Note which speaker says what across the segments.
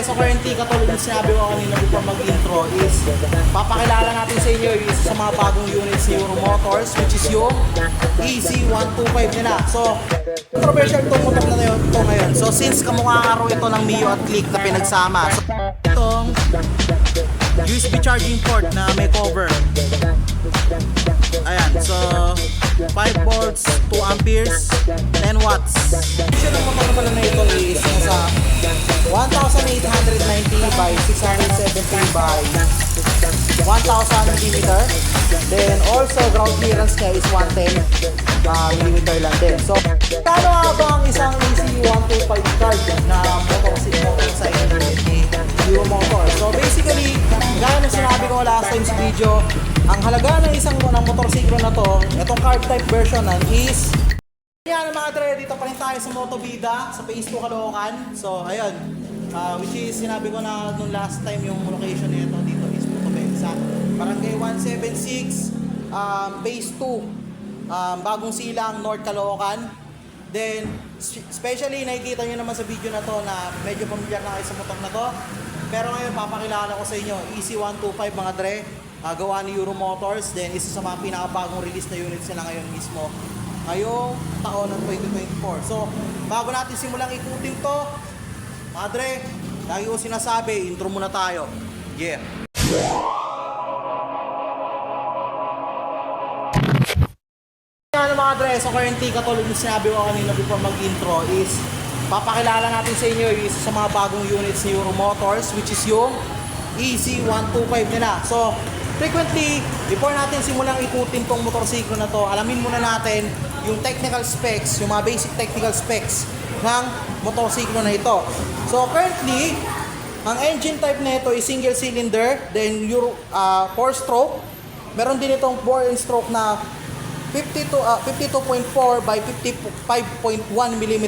Speaker 1: so currently katulad ng sinabi ko kanina before mag-intro is papakilala natin sa inyo yung sa mga bagong units ni Euro Motors which is yung EZ125 nila. So, controversial itong motor na yun, ito ngayon. So, since kamukha araw ito ng Mio at Click na pinagsama, so, itong USB charging port na may cover. Ayan, so 5 volts, 2 amperes, 10 watts. Siya ng motor pala na ito is nasa 1,890 by 670 by 1,000 millimeter. Then also ground clearance niya is 110 uh, millimeter lang din. So, kano ba ang isang EC125 card na motor si motor sa Euro Motor? So basically, gaya ng sinabi ko last time sa video, ang halaga ng isang ng motorsiklo na to, itong card type version nan is yan mga dre, dito pa rin tayo sa Motovida, sa Phase 2 Caloocan. So, ayun. Ah, which is, sinabi ko na nung last time yung location nito dito is Motobensa. Barangay 176, um, Phase 2, um, Bagong Silang, North Caloocan. Then, spe- especially nakikita nyo naman sa video na to na medyo pamilyar na kayo sa motor na to. Pero ngayon, papakilala ko sa inyo, EC125 mga dre, ah, gawa ni Euro Motors. Then, isa sa mga pinakabagong release na units nila ngayon mismo ngayong taon ng 2024. So, bago natin simulang ikutin to, Madre, lagi ko sinasabi, intro muna tayo. Yeah. Ano mga dre, so currently katulad ng sinabi ko kanina before mag-intro is papakilala natin sa inyo yung isa sa mga bagong units ni Euro Motors which is yung EZ125 nila. So, frequently, before natin simulang ikutin tong motorsiklo na to, alamin muna natin yung technical specs, yung mga basic technical specs ng motorsiklo na ito. So, currently, ang engine type na ito is single cylinder, then Euro, uh, 4 stroke. Meron din itong and stroke na 52, ah, 52.4 by 55.1 mm.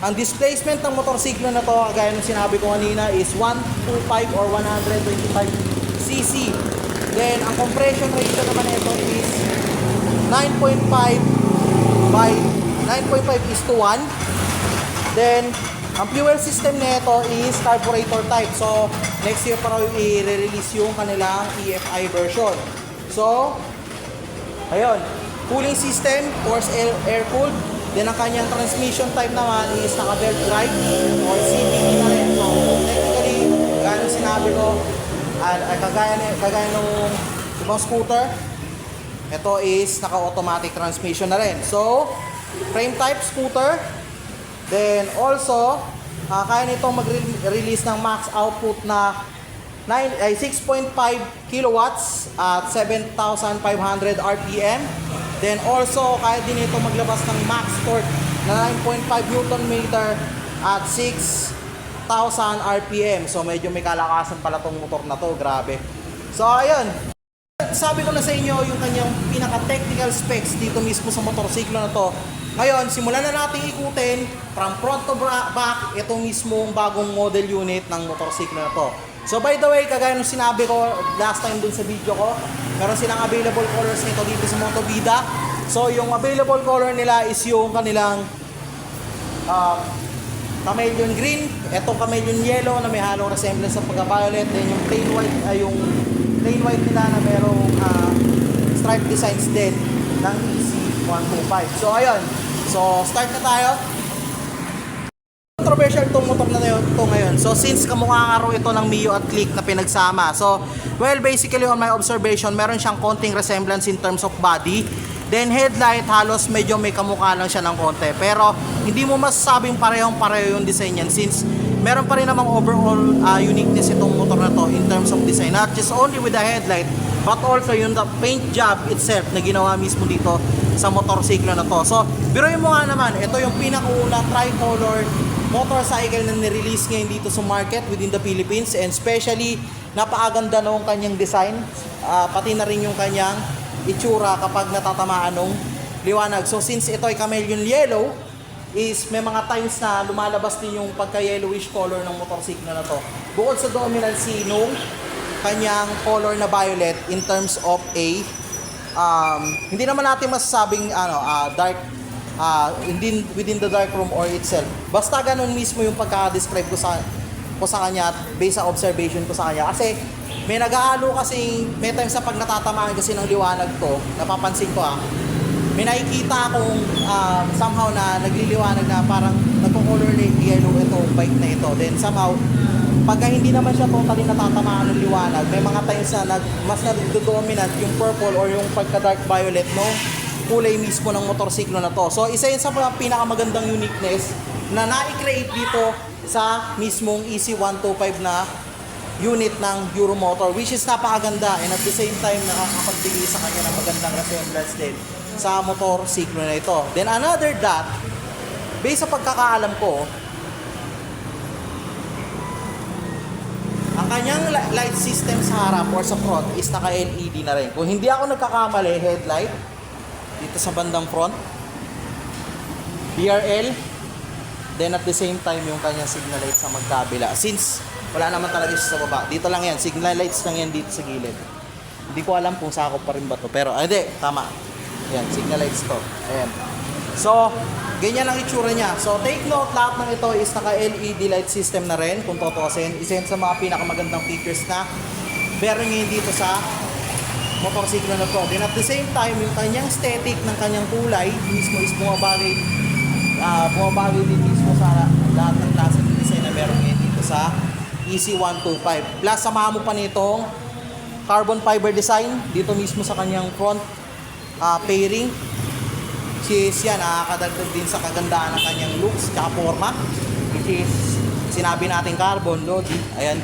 Speaker 1: Ang displacement ng motorsiklo na to, gaya ng sinabi ko kanina, is 125 or 125 cc. Then, ang compression ratio naman nito is 9.5 by 9.5 is to 1. Then, ang fuel system nito is carburetor type. So, next year pa raw i-release yung kanilang EFI version. So, ayun. Cooling system, air, air cooled. Then ang kanyang transmission type naman is naka-belt drive or CVT na rin. So, technically, gaya ng sinabi ko, ah, kagaya, kagaya nung ibang scooter, ito is naka-automatic transmission na rin. So, frame type scooter. Then also, ah, kaya nitong mag-release ng max output na 9, ay 6.5 kilowatts at 7,500 RPM. Then also, kaya din ito maglabas ng max torque na 9.5 Newton meter at 6,000 RPM. So medyo may kalakasan pala tong motor na to, grabe. So ayun, sabi ko na sa inyo yung kanyang pinaka-technical specs dito mismo sa motorsiklo na to. Ngayon, simulan na natin ikutin from front to back itong mismong bagong model unit ng motorsiklo na to. So by the way, kagaya nung sinabi ko last time dun sa video ko, meron silang available colors nito dito sa Motovida. So yung available color nila is yung kanilang uh, chameleon green, etong chameleon yellow na may halong resemblance sa pagka-violet, then yung plain white ay yung plain white nila na merong uh, stripe designs din ng EC125. So ayun, so start na tayo. Controversial itong motor na yun, ito ngayon. So since kamukha nga raw ito ng Mio at Click na pinagsama. So well basically on my observation, meron siyang konting resemblance in terms of body. Then headlight halos medyo may kamukha lang siya ng konti. Pero hindi mo masasabing parehong pareho yung design niyan since meron pa rin namang overall uh, uniqueness itong motor na to in terms of design. Not just only with the headlight, but also yung the paint job itself na ginawa mismo dito sa motorsiklo na to. So, biruin mo nga naman, ito yung pinakauna tricolor motorcycle na nirelease ngayon dito sa market within the Philippines and especially napakaganda nung kanyang design Ah, pati na rin yung kanyang itsura kapag natatamaan ng liwanag. So since ito ay chameleon yellow, is may mga times na lumalabas din yung pagka-yellowish color ng motorsiklo na to. Bukod sa dominancy nung kanyang color na violet in terms of a um, hindi naman natin masasabing ano, ah, dark ah, within, within the dark room or itself. Basta ganun mismo yung pagka-describe ko sa ko sa kanya at based sa observation ko sa kanya. Kasi may nag-aalo kasi, may times sa pag natatamaan kasi ng liwanag to, napapansin ko ah, may nakikita akong ah, somehow na nagliliwanag na parang nagko-color lane yellow itong bike na ito. Then somehow, pagka hindi naman siya totally natatamaan ng liwanag, may mga times na nag, mas nagdo-dominant yung purple or yung pagka-dark violet no kulay mismo ng motorsiklo na to. So isa yun sa mga pinakamagandang uniqueness na na-create dito sa mismong E EC125 na unit ng Euromotor which is napakaganda and at the same time nakakapagbigay sa kanya ng magandang resemblance din sa motorsiklo na ito. Then another dot, based sa pagkakaalam ko, ang kanyang li- light system sa harap or sa front is naka-LED na rin. Kung hindi ako nagkakamali, headlight dito sa bandang front, BRL, then at the same time yung kanyang signal lights sa magkabila. Since wala naman talaga siya sa baba, dito lang yan, signal lights lang yan dito sa gilid. Hindi ko alam kung sakop pa rin ba to, pero ah, hindi, tama. Yan, signal lights to. Ayan. So, ganyan ang itsura niya. So, take note, lahat ng ito is naka-LED light system na rin, kung tutuusin. Isa yan sa mga pinakamagandang features na meron ngayon dito sa motorsiklo na to. Then at the same time, yung kanyang aesthetic ng kanyang kulay, mismo is bumabagay, ah bumabagay din mismo sa lahat ng klase ng design na meron ngayon dito sa E EC125. Plus, samahan mo pa nitong carbon fiber design dito mismo sa kanyang front ah, fairing which is yan, nakakadagdag din sa kagandaan ng kanyang looks tsaka forma which is sinabi natin carbon lodi ayan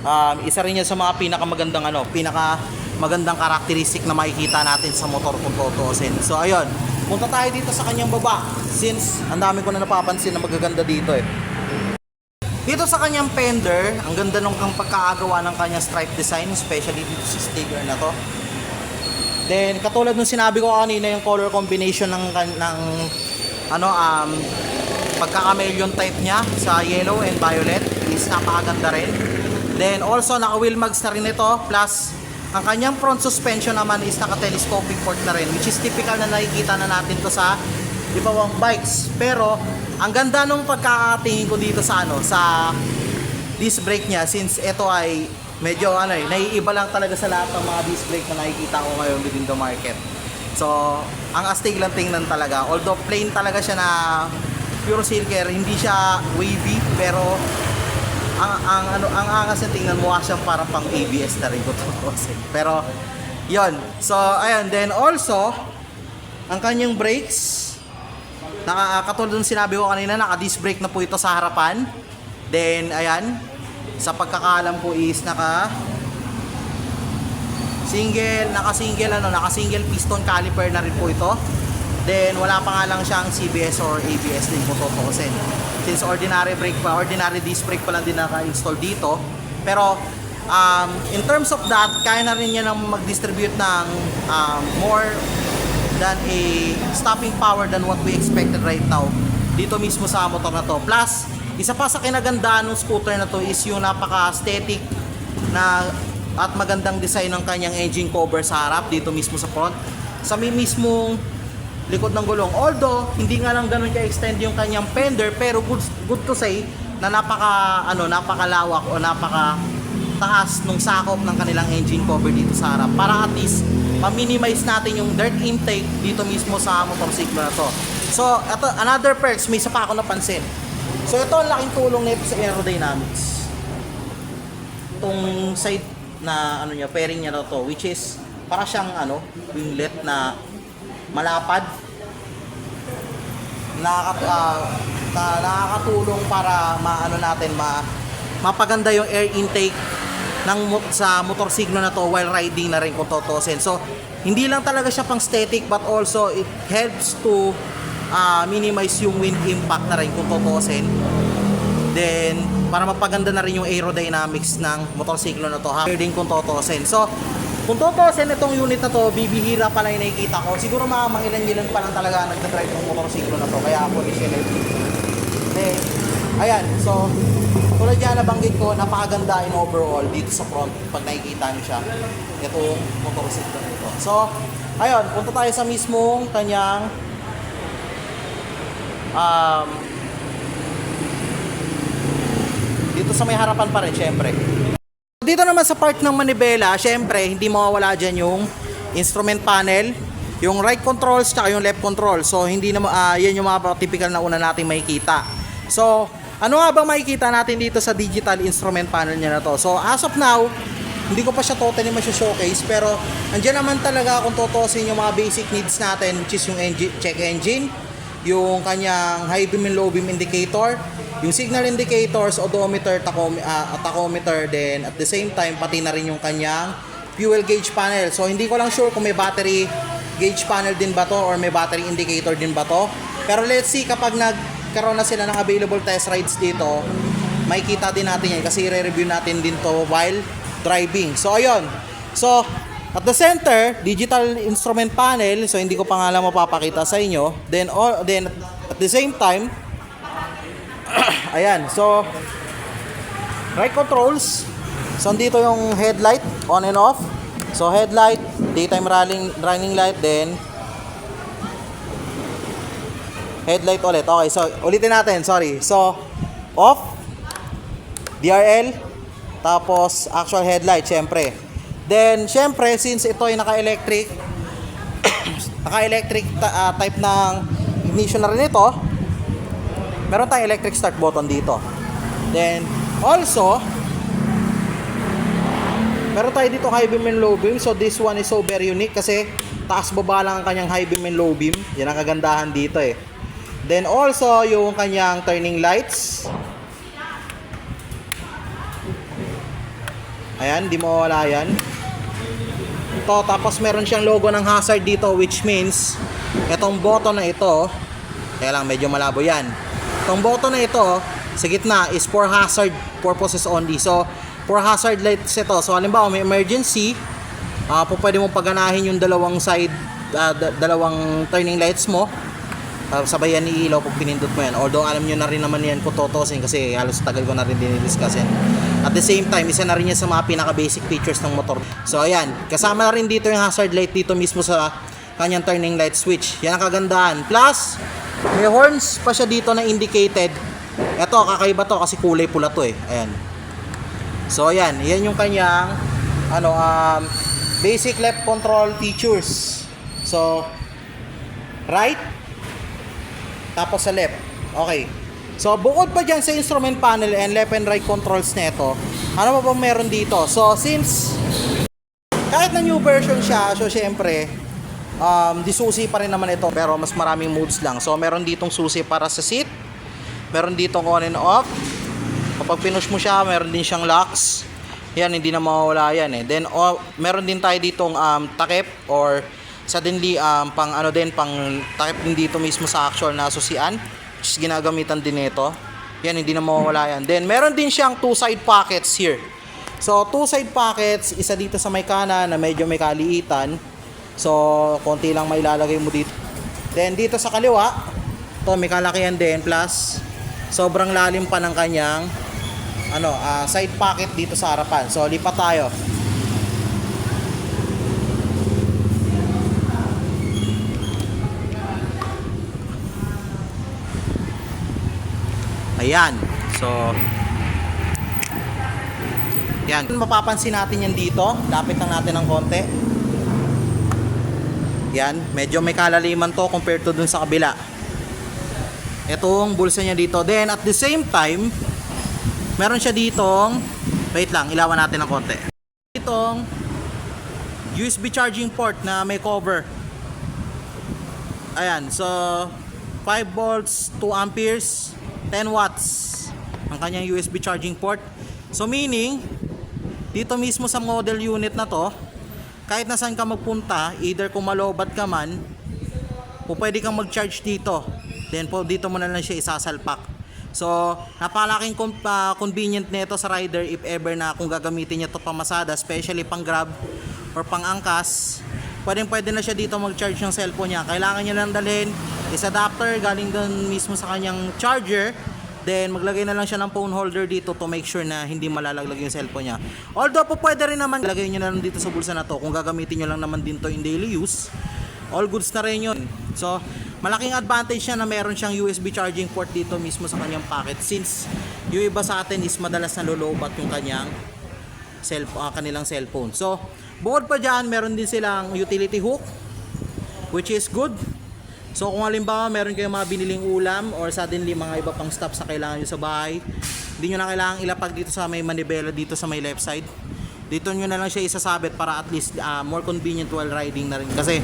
Speaker 1: um, isa rin yan sa mga pinakamagandang ano pinaka magandang karakteristik na makikita natin sa motor kung tutuusin so ayun punta tayo dito sa kanyang baba since ang dami ko na napapansin na magaganda dito eh dito sa kanyang fender, ang ganda nung kang pagkakagawa ng kanyang stripe design, especially dito sa sticker na to. Then, katulad nung sinabi ko kanina, yung color combination ng, ng ano, um, pagka-chameleon type niya sa yellow and violet is napakaganda rin. Then, also, naka-wheel mags na rin ito, plus, ang kanyang front suspension naman is naka-telescopic port na rin, which is typical na nakikita na natin to sa ibang bikes. Pero, ang ganda nung pagkakatingin ko dito sa ano, sa disc brake niya since ito ay medyo ano eh, naiiba lang talaga sa lahat ng mga disc brake na nakikita ko ngayon within the market. So, ang astig lang tingnan talaga. Although plain talaga siya na pure silker, hindi siya wavy pero ang ang ano ang angas niya tingnan mo siyang parang pang ABS na rin ko. Pero yon. So, ayun, then also ang kanyang brakes Naka, katulad ng sinabi ko kanina, naka-disc brake na po ito sa harapan. Then, ayan, sa pagkakaalam ko is naka single, naka-single ano, naka-single piston caliper na rin po ito. Then, wala pa nga lang siyang CBS or ABS din po tutuusin. Since ordinary brake pa, ordinary disc brake pa lang din naka-install dito. Pero, um, in terms of that, kaya na rin niya nang mag-distribute ng um, more than a stopping power than what we expected right now dito mismo sa motor na to. Plus, isa pa sa kinagandaan ng scooter na to is yung napaka-aesthetic na at magandang design ng kanyang engine cover sa harap dito mismo sa front. Sa may mismong likod ng gulong. Although, hindi nga lang ganun ka-extend yung kanyang fender, pero good, good to say na napaka, ano, napakalawak o napaka taas nung sakop ng kanilang engine cover dito sa harap para at least ma-minimize natin yung dirt intake dito mismo sa motorsiklo na to. So, ito, another perks, may isa pa ako napansin. So, ito ang laking tulong nito sa aerodynamics. Itong side na ano niya, pairing niya na to, which is para siyang ano, winglet na malapad. Nakaka, ah, na, nakakatulong para maano natin ma mapaganda yung air intake ng sa motorsiklo na to while riding na rin kung tutusin. So, hindi lang talaga siya pang static but also it helps to ah, minimize yung wind impact na rin kung tutusin. Then, para mapaganda na rin yung aerodynamics ng motorsiklo na to. Ha? din kung tutusin. So, kung tutusin itong unit na to, bibihira pa lang yung nakikita ko. Siguro mga mangilan-ilan pa lang talaga nagdadrive ng motorsiklo na to. Kaya ako initially. Then, ayan. So, tulad yan nabanggit ko, napakaganda in overall dito sa front pag nakikita niyo siya. Itong motorsiklo nito. So, ayun, punta tayo sa mismong kanyang um, Dito sa may harapan pa rin, syempre. Dito naman sa part ng manibela, syempre, hindi mawawala dyan yung instrument panel, yung right controls, tsaka yung left control. So, hindi na, ah, yan yung mga typical na una natin makikita. So, ano nga bang makikita natin dito sa digital instrument panel niya na to? So, as of now, hindi ko pa siya totally masya-showcase, pero andyan naman talaga kung totosin yung mga basic needs natin, which is yung engine, check engine, yung kanyang high beam and low beam indicator, yung signal indicators, odometer, tacom, ah, tachometer, then at the same time, pati na rin yung kanyang fuel gauge panel. So, hindi ko lang sure kung may battery gauge panel din ba to or may battery indicator din ba to. Pero let's see kapag nagkaroon na sila ng available test rides dito, makikita din natin yan kasi i-review natin din to while driving. So, ayun. So, at the center, digital instrument panel. So, hindi ko pa nga lang mapapakita sa inyo. Then, all, then at the same time, ayan. So, right controls. So, dito yung headlight, on and off. So, headlight, daytime running, running light, then headlight ulit. Okay, so, ulitin natin. Sorry. So, off, DRL, tapos actual headlight, syempre. Then, syempre, since ito ay naka-electric, naka-electric ah, type ng ignition na rin ito, meron tayong electric start button dito. Then, also, meron tayo dito high beam and low beam. So, this one is so very unique kasi taas baba lang ang kanyang high beam and low beam. Yan ang kagandahan dito eh. Then, also, yung kanyang turning lights. Ayan, di mawala yan. Ito, tapos meron siyang logo ng hazard dito which means itong button na ito, kaya lang medyo malabo yan. Itong button na ito, sa gitna is for hazard purposes only. So, for hazard lights ito. So, halimbawa may emergency, ah po pwede mong paganahin yung dalawang side, da- dalawang turning lights mo. Uh, sabayan ni ilaw pag pinindot mo yan. Although alam nyo na rin naman yan kung totosin kasi halos tagal ko na rin dinidiscuss yan. At the same time, isa na rin yan sa mga pinaka-basic features ng motor. So ayan, kasama na rin dito yung hazard light dito mismo sa kanyang turning light switch. Yan ang kagandahan. Plus, may horns pa siya dito na indicated. Ito, kakaiba to kasi kulay pula to eh. Ayan. So ayan, yan yung kanyang ano um basic left control features. So right tapos sa left. Okay. So, bukod pa dyan sa instrument panel and left and right controls nito, ano pa bang meron dito? So, since kahit na new version siya, so syempre, um, di susi pa rin naman ito, pero mas maraming modes lang. So, meron ditong susi para sa seat, meron ditong on and off. Kapag pinush mo siya, meron din siyang locks. Yan, hindi na mawawala yan eh. Then, oh, meron din tayo ditong um, takip or suddenly um, pang ano din pang takip din dito mismo sa actual na susian which ginagamitan din nito yan hindi na mawawala yan then meron din siyang two side pockets here so two side pockets isa dito sa may kanan na medyo may kaliitan so konti lang mailalagay mo dito then dito sa kaliwa to may kalakihan din plus sobrang lalim pa ng kanyang ano ah, side pocket dito sa harapan so lipat tayo Ayan. So, yan. Mapapansin natin yan dito. Lapit lang natin ng konti. Yan. Medyo may kalaliman to compared to dun sa kabila. Itong bulsa niya dito. Then, at the same time, meron siya ditong, wait lang, ilawan natin ng konti. Itong USB charging port na may cover. Ayan. So, 5 volts, 2 amperes, 10 watts ang kanyang USB charging port. So meaning, dito mismo sa model unit na to, kahit na saan ka magpunta, either kung malobat ka man, o pwede kang mag-charge dito. Then po dito mo na lang siya isasalpak. So, napakalaking ah, convenient nito sa rider if ever na kung gagamitin niya to pamasada, especially pang grab or pang angkas, pwedeng pwede na siya dito mag-charge ng cellphone niya. Kailangan niya lang dalhin is adapter galing doon mismo sa kanyang charger. Then maglagay na lang siya ng phone holder dito to make sure na hindi malalaglag yung cellphone niya. Although po pwede rin naman lagay niyo na lang dito sa bulsa na to kung gagamitin niyo lang naman din to in daily use. All goods na rin yun. So, malaking advantage niya na meron siyang USB charging port dito mismo sa kanyang pocket since yung iba sa atin is madalas nalolobat yung kanyang cell, ah, kanilang cellphone. So, bukod pa dyan, meron din silang utility hook which is good. So kung halimbawa meron kayong mga biniling ulam or suddenly mga iba pang stuff sa kailangan nyo sa bahay, hindi nyo na kailangan ilapag dito sa may manibela dito sa may left side. Dito nyo na lang siya isasabit para at least ah, more convenient while riding na rin. Kasi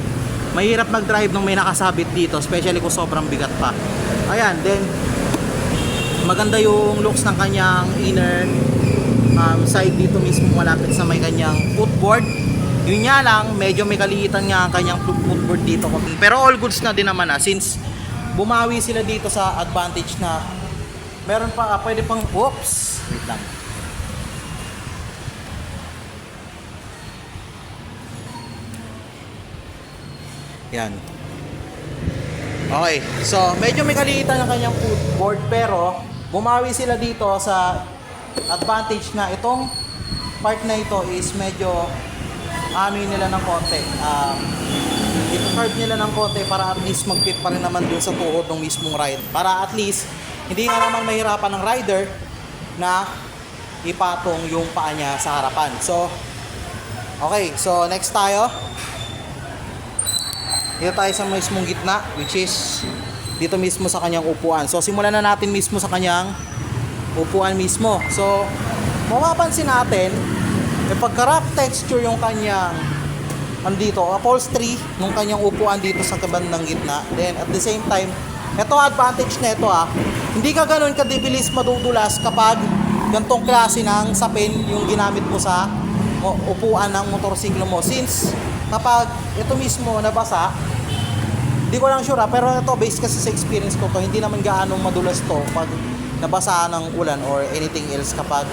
Speaker 1: mahirap mag-drive nung may nakasabit dito, especially kung sobrang bigat pa. Ayan, then maganda yung looks ng kanyang inner um, side dito mismo malapit sa may kanyang footboard. Yun nga lang, medyo may kaliitan nga ang kanyang foot- footboard dito. Pero all goods na din naman ah, since bumawi sila dito sa advantage na meron pa, ah, pwede pang, oops, wait lang. Yan. Okay, so medyo may kaliitan ang kanyang footboard pero bumawi sila dito sa advantage na itong part na ito is medyo amin nila ng konti. Um, i-curve nila ng konti para at least mag-fit pa rin naman dun sa tuhod ng mismong ride. Para at least hindi nga naman mahirapan ng rider na ipatong yung paa niya sa harapan. So, okay. So, next tayo. Dito tayo sa mismong gitna, which is dito mismo sa kanyang upuan. So, simulan na natin mismo sa kanyang upuan mismo. So, mapapansin natin, may pagka-rough texture yung kanyang andito, upholstery nung kanyang upuan dito sa kabandang gitna. Then, at the same time, ito advantage na ito ah, hindi ka ganun kadibilis madudulas kapag gantong klase ng sapin yung ginamit mo sa upuan ng motorsiklo mo. Since kapag ito mismo nabasa, hindi ko lang sure ah, pero ito based kasi sa experience ko to, hindi naman gaano madulas to pag nabasa ng ulan or anything else kapag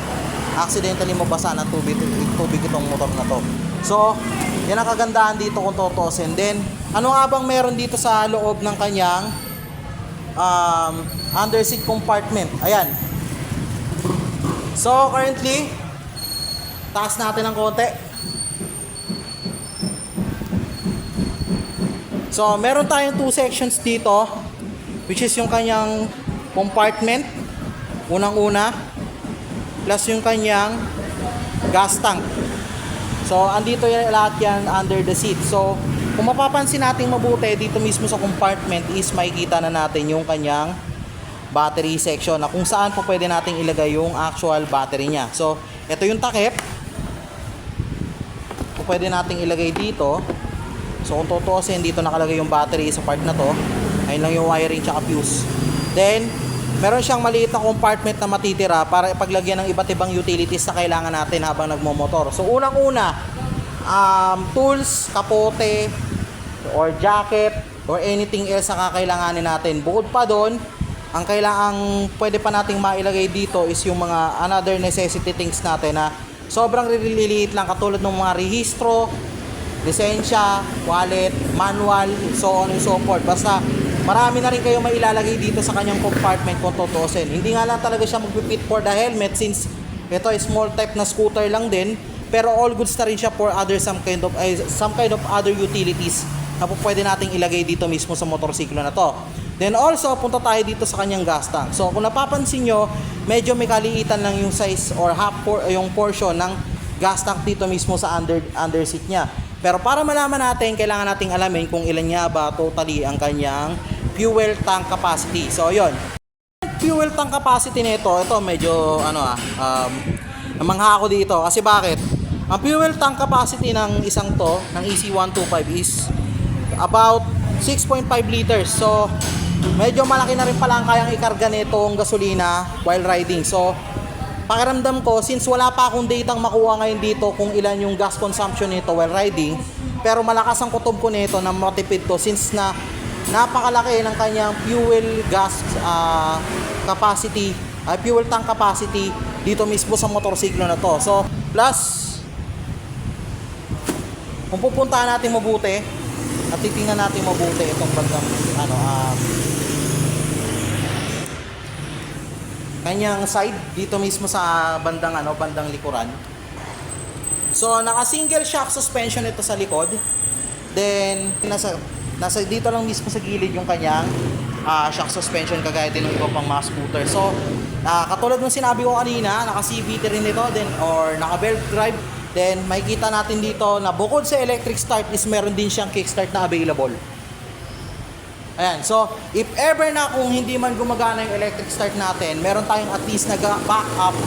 Speaker 1: accidentally mabasa ng tubig, tubig itong motor na to. So, yan ang kagandahan dito kung tutusin. Then, ano nga bang meron dito sa loob ng kanyang um, under seat compartment? Ayan. So, currently, taas natin ng konti. So, meron tayong two sections dito, which is yung kanyang compartment, unang-una, plus yung kanyang gas tank. So, andito yan, lahat yan under the seat. So, kung mapapansin natin mabuti dito mismo sa compartment is makikita na natin yung kanyang battery section na kung saan po pwede nating ilagay yung actual battery niya. So, ito yung takip. Kung pwede nating ilagay dito. So, kung tutuusin, dito nakalagay yung battery sa part na to. Ayun lang yung wiring tsaka fuse. Then, meron siyang maliit na compartment na matitira para ipaglagyan ng iba't ibang utilities na kailangan natin habang nagmomotor. So, unang-una, um, tools, kapote, or jacket, or anything else na kakailanganin natin. Bukod pa doon, ang kailangang pwede pa nating mailagay dito is yung mga another necessity things natin na sobrang liliit lang katulad ng mga rehistro, lisensya, wallet, manual, so on and so forth. Basta marami na rin kayo mailalagay dito sa kanyang compartment kung tutusin. Hindi nga lang talaga siya mag-fit for the helmet since ito is small type na scooter lang din pero all goods na rin siya for other some kind of ay, some kind of other utilities na po pwede nating ilagay dito mismo sa motorsiklo na to. Then also, punta tayo dito sa kanyang gas tank. So, kung napapansin nyo, medyo may kaliitan lang yung size or half por, yung portion ng gas tank dito mismo sa under, under seat niya. Pero para malaman natin, kailangan nating alamin kung ilan nga ba totally ang kanyang fuel tank capacity. So, yon fuel tank capacity nito, ito medyo ano ah, um, namangha ako dito. Kasi bakit? Ang fuel tank capacity ng isang to, ng E EC125 is about 6.5 liters. So, medyo malaki na rin pala ang kayang ikarga nitong gasolina while riding. So, pakiramdam ko, since wala pa akong datang makuha ngayon dito kung ilan yung gas consumption nito while riding, pero malakas ang kutob ko nito na matipid to since na napakalaki ng kanyang fuel gas ah, capacity, ah, fuel tank capacity dito mismo sa motorsiklo na to. So, plus, kung pupuntahan natin mabuti, at titingnan natin mabuti itong bandang ano ah kanyang side dito mismo sa bandang ano bandang likuran. So naka single shock suspension ito sa likod. Then nasa nasa dito lang mismo sa gilid yung kanyang ah, shock suspension kagaya din ng iba pang mga scooter. So, ah, katulad ng sinabi ko kanina, naka CVT rin ito then or naka belt drive, then makikita natin dito na bukod sa electric start is meron din siyang kickstart na available. Ayan, so if ever na kung hindi man gumagana yung electric start natin, meron tayong at least na backup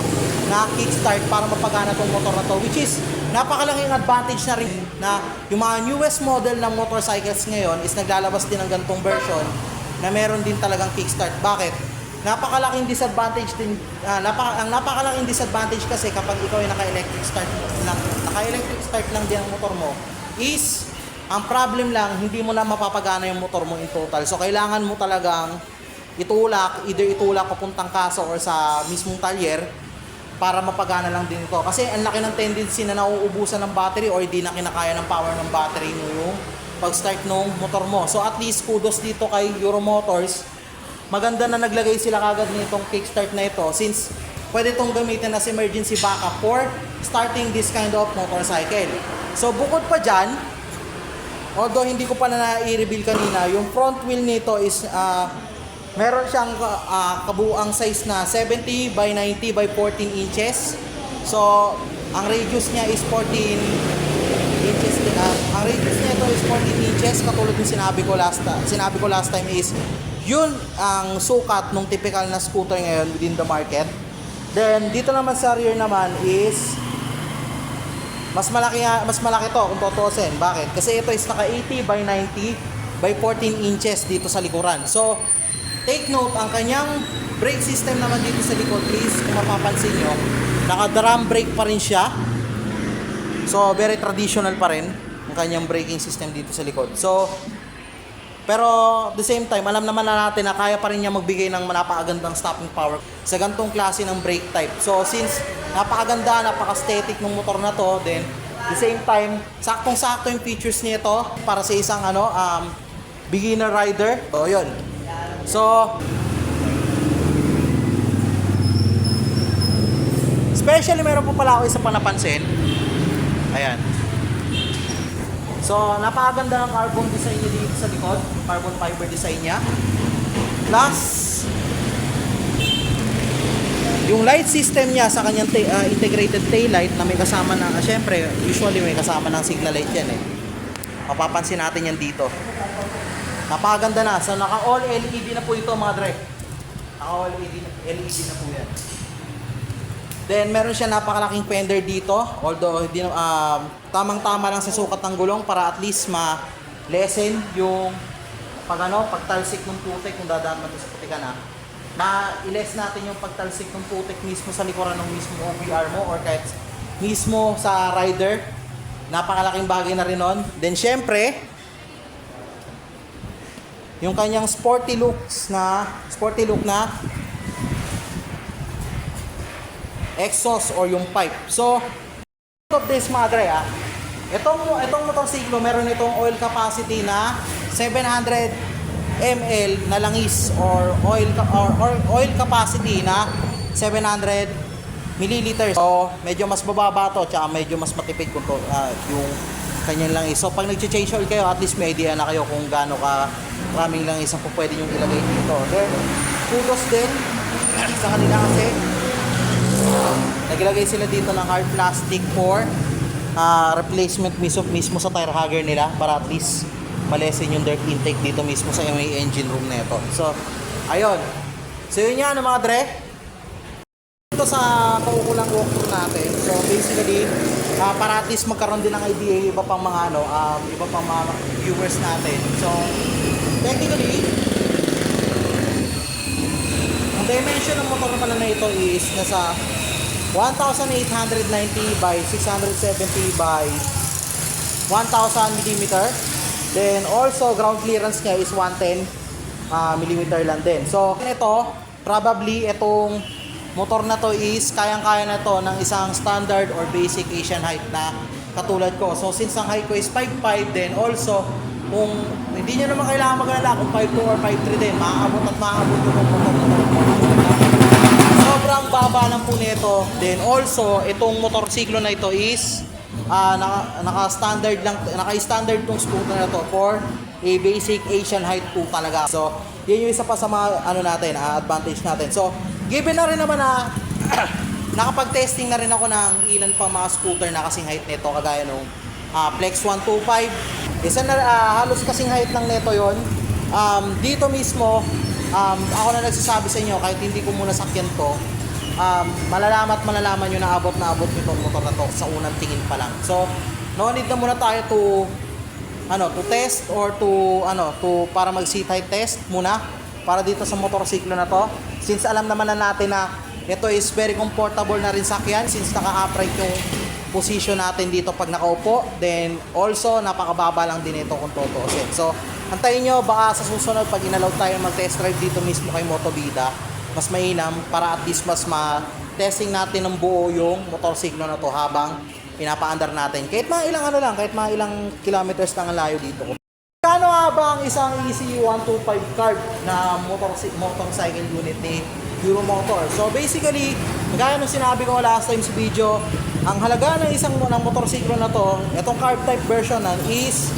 Speaker 1: na kickstart para mapagana tong motor na to which is napakalaking advantage na rin na yung mga newest model ng motorcycles ngayon is naglalabas din ng ganitong version na meron din talagang kickstart. Bakit? Napakalaking disadvantage din ah, napaka, ang napakalaking disadvantage kasi kapag ikaw ay naka-electric start lang naka-electric start lang din ang motor mo is ang problem lang, hindi mo na mapapagana yung motor mo in total. So, kailangan mo talagang itulak, either itulak papuntang kaso or sa mismong talyer para mapagana lang din ito. Kasi ang laki ng tendency na nauubusan ng battery or hindi na kinakaya ng power ng battery mo yung pag-start ng motor mo. So, at least kudos dito kay Euro Motors. Maganda na naglagay sila kagad nitong kickstart na ito since pwede itong gamitin as emergency backup for starting this kind of motorcycle. So, bukod pa dyan, Although hindi ko pa na i-reveal kanina, yung front wheel nito is ah, meron siyang ah, kabuang size na 70 by 90 by 14 inches. So, ang radius niya is 14 inches din. ah. ang radius niya ito is 14 inches katulad ng sinabi ko last time. Sinabi ko last time is yun ang sukat ng typical na scooter ngayon within the market. Then dito naman sa rear naman is mas malaki mas malaki to kung tutuusin. Bakit? Kasi ito is naka 80 by 90 by 14 inches dito sa likuran. So, take note, ang kanyang brake system naman dito sa likod, please, kung mapapansin nyo, naka drum brake pa rin siya. So, very traditional pa rin ang kanyang braking system dito sa likod. So, pero the same time, alam naman na natin na kaya pa rin niya magbigay ng napakagandang stopping power sa gantong klase ng brake type. So since napakaganda, napaka-aesthetic ng motor na to, then the same time, saktong-sakto yung features nito para sa isang ano, um, beginner rider. So yun. So, especially meron po pala ako isa pa napansin. Ayan. So, napakaganda ng carbon design niya dito sa likod. Carbon fiber design niya. Plus, yung light system niya sa kanyang ah, integrated tail light na may kasama ng, ah, syempre, usually may kasama ng signal light yan eh. Mapapansin natin yan dito. Napakaganda na. So, naka all LED na po ito mga dre. Naka all LED LED na po yan. Then meron siya napakalaking fender dito, although hindi um, tamang-tama lang sa sukat ng gulong para at least ma-lessen yung pag ano, pagtalsik ng putik kung dadaan man sa putik na. Ma-less natin yung pagtalsik ng putik mismo sa likuran ng mismo OBR mo or kahit mismo sa rider. Napakalaking bagay na rin nun. Then syempre, yung kanyang sporty looks na sporty look na exhaust or yung pipe. So, of this mga dre ah, itong, itong motorsiklo meron itong oil capacity na 700 ml na langis or oil or, or oil capacity na 700 milliliters. So, medyo mas bababa to, tsaka medyo mas matipid kung to, ah, yung kanyang langis. So, pag nag-change oil kayo, at least may idea na kayo kung gaano ka maraming langis ang pwede nyo ilagay dito. Then, kudos din sa kanila kasi Naglagay sila dito ng hard plastic for ah, replacement mismo, mismo sa tire hugger nila para at least malesen yung dirt intake dito mismo sa may engine room na ito. So, ayun. So, yun yan mga dre. Ito sa kaukulang walkthrough natin. So, basically, ah, para at least magkaroon din ng idea yung iba pang mga ano, um, iba pang mga viewers natin. So, technically, ang dimension ng motor pala na ito is nasa 1,890 by 670 by 1,000 mm. Then also ground clearance niya is 110 ah, mm lang din. So ito, probably itong motor na to is kayang-kaya na to ng isang standard or basic Asian height na katulad ko. So since ang height ko is 5'5 then also kung hindi nyo naman kailangan mag-alala kung 5'2 or 5'3 din, maaabot at maaabot yung motor na to. Sobrang baba lang po nito. Then also, itong motorsiklo na ito is ah, naka, naka-standard lang, naka-standard tong scooter na to for a basic Asian height po talaga. So, yun yung isa pa sa mga ano natin, ah, advantage natin. So, given na rin naman na nakapag-testing na rin ako ng ilan pang mga scooter na kasing height nito kagaya nung ah, Flex 125. Isa na ah, halos kasing height ng neto yon. Um, dito mismo, um, ako na nagsasabi sa inyo kahit hindi ko muna sakyan to, um, malalaman malalaman nyo na abot na abot nitong motor na to sa unang tingin pa lang. So, no need na muna tayo to ano, to test or to ano, to para mag height test muna para dito sa motorsiklo na to. Since alam naman na natin na ito is very comfortable na rin sakyan since naka-upright yung position natin dito pag nakaupo. Then also napakababa lang din ito kung tutuusin. So, antayin nyo baka sa susunod pag inalaw tayo mag-test drive dito mismo kay Motovida, mas mainam para at least mas ma-testing natin ng buo yung motorsiklo na to habang pinapaandar natin. Kahit mga ilang ano lang, kahit mga ilang kilometers lang ang layo dito. Kano nga ba ang isang EC125 card na motorcycle, motorcycle unit ni Euromotor? So basically, gaya ng sinabi ko last time sa video, ang halaga ng isang ng motorsiklo na to, itong carb type version nan is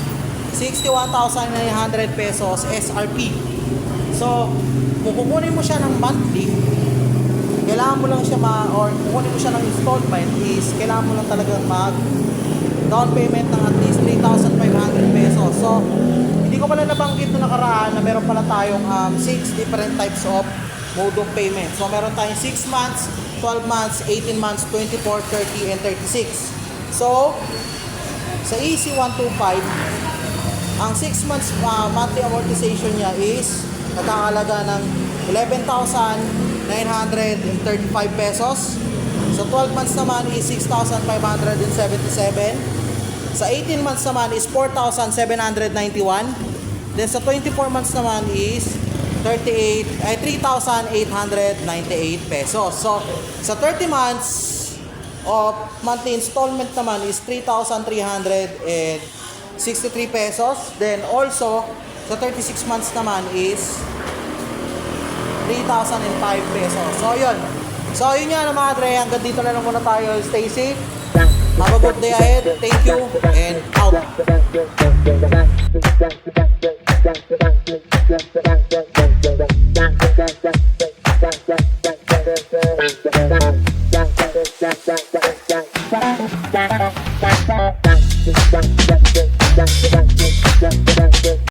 Speaker 1: 61,900 pesos SRP. So, kung kukunin mo siya ng monthly, kailangan mo lang siya ma or kukunin mo siya ng installment is kailangan mo lang talagang mag down payment ng at least 3,500 pesos. So, hindi ko pala nabanggit na nakaraan na meron pala tayong um, 6 different types of mode of payment. So, meron tayong 6 months, 12 months, 18 months, 24, 30, and 36. So, sa E EC125, ang 6 months uh, monthly amortization niya is nagkakalaga ng 11,935 pesos. Sa 12 months naman is 6,577. Sa 18 months naman is 4,791. Then sa 24 months naman is 38 ay 3,898 pesos. So sa 30 months of monthly installment naman is 3,363 pesos. Then also sa 36 months naman is 3,005 pesos. So yun. So yun nga mga dre, hanggang dito na lang muna tayo. Stay safe. Have a good day ahead. Thank you and out.